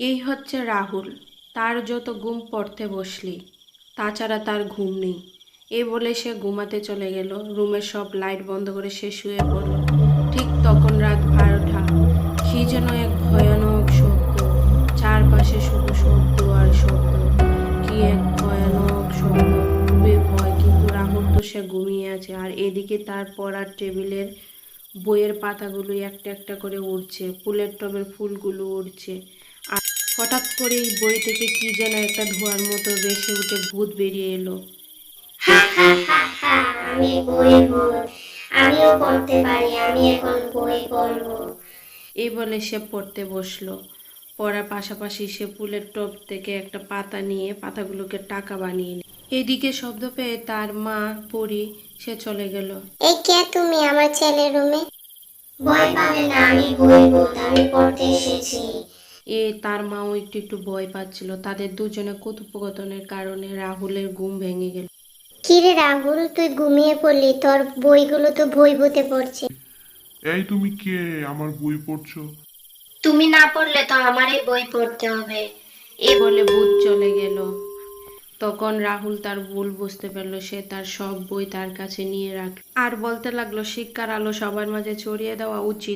এই হচ্ছে রাহুল, তার যত ঘুম পড়তে বসলি, তাছাড়া তার ঘুম নেই। এ বলে সে ঘুমাতে চলে গেল। রুমের সব লাইট বন্ধ করে সে শুয়ে পড়ল। ঠিক তখন রাত বারোটা। কি যেন এক ভয়ানক শব্দ, চারপাশে শুধু শব্দ আর শব্দ। কি এক ভয়ানক শব্দ, খুবই ভয়। কিন্তু রাহুল তো সে ঘুমিয়ে আছে। আর এদিকে তার পড়ার টেবিলের বইয়ের পাতাগুলো একটা একটা করে উড়ছে, ফুলের টবের ফুলগুলো উড়ছে। আর হঠাৎ করে এই বই থেকে কি যেন একটা ধোঁয়ার মতো ভেসে উঠে ভূত বেরিয়ে এলো। আমি বই আমিও পড়তে পারি আমি এখন বই পড়ব। এই বলে সে পড়তে বসল। পড়ার পাশাপাশি সে ফুলের টব থেকে একটা পাতা নিয়ে পাতাগুলোকে টাকা বানিয়ে নিল। এদিকে শব্দ পেয়ে তার মা পড়ি সে চলে গেল। এই কে তুমি আমার ছেলের রুমে? ভয় পাবে না আমি বই আমি পড়তে এসেছি। এ তার মাও একটু একটু ভয় পাচ্ছিল। তাদের দুজনে কথোপকথনের কারণে রাহুলের ঘুম ভেঙে গেল। কিরে রাহুল তুই ঘুমিয়ে পড়লি তোর বইগুলো তো বই ভূতে পড়ছে। এই তুমি কে? আমার বই পড়ছো। তুমি না পড়লে তো আমারই বই পড়তে হবে। এ বলে ভূত চলে গেল। তখন রাহুল তার ভুল বুঝতে পারল সে তার সব বই তার কাছে নিয়ে রাখ আর বলতে লাগল শিক্ষার আলো সবার মাঝে ছড়িয়ে দেওয়া উচিত।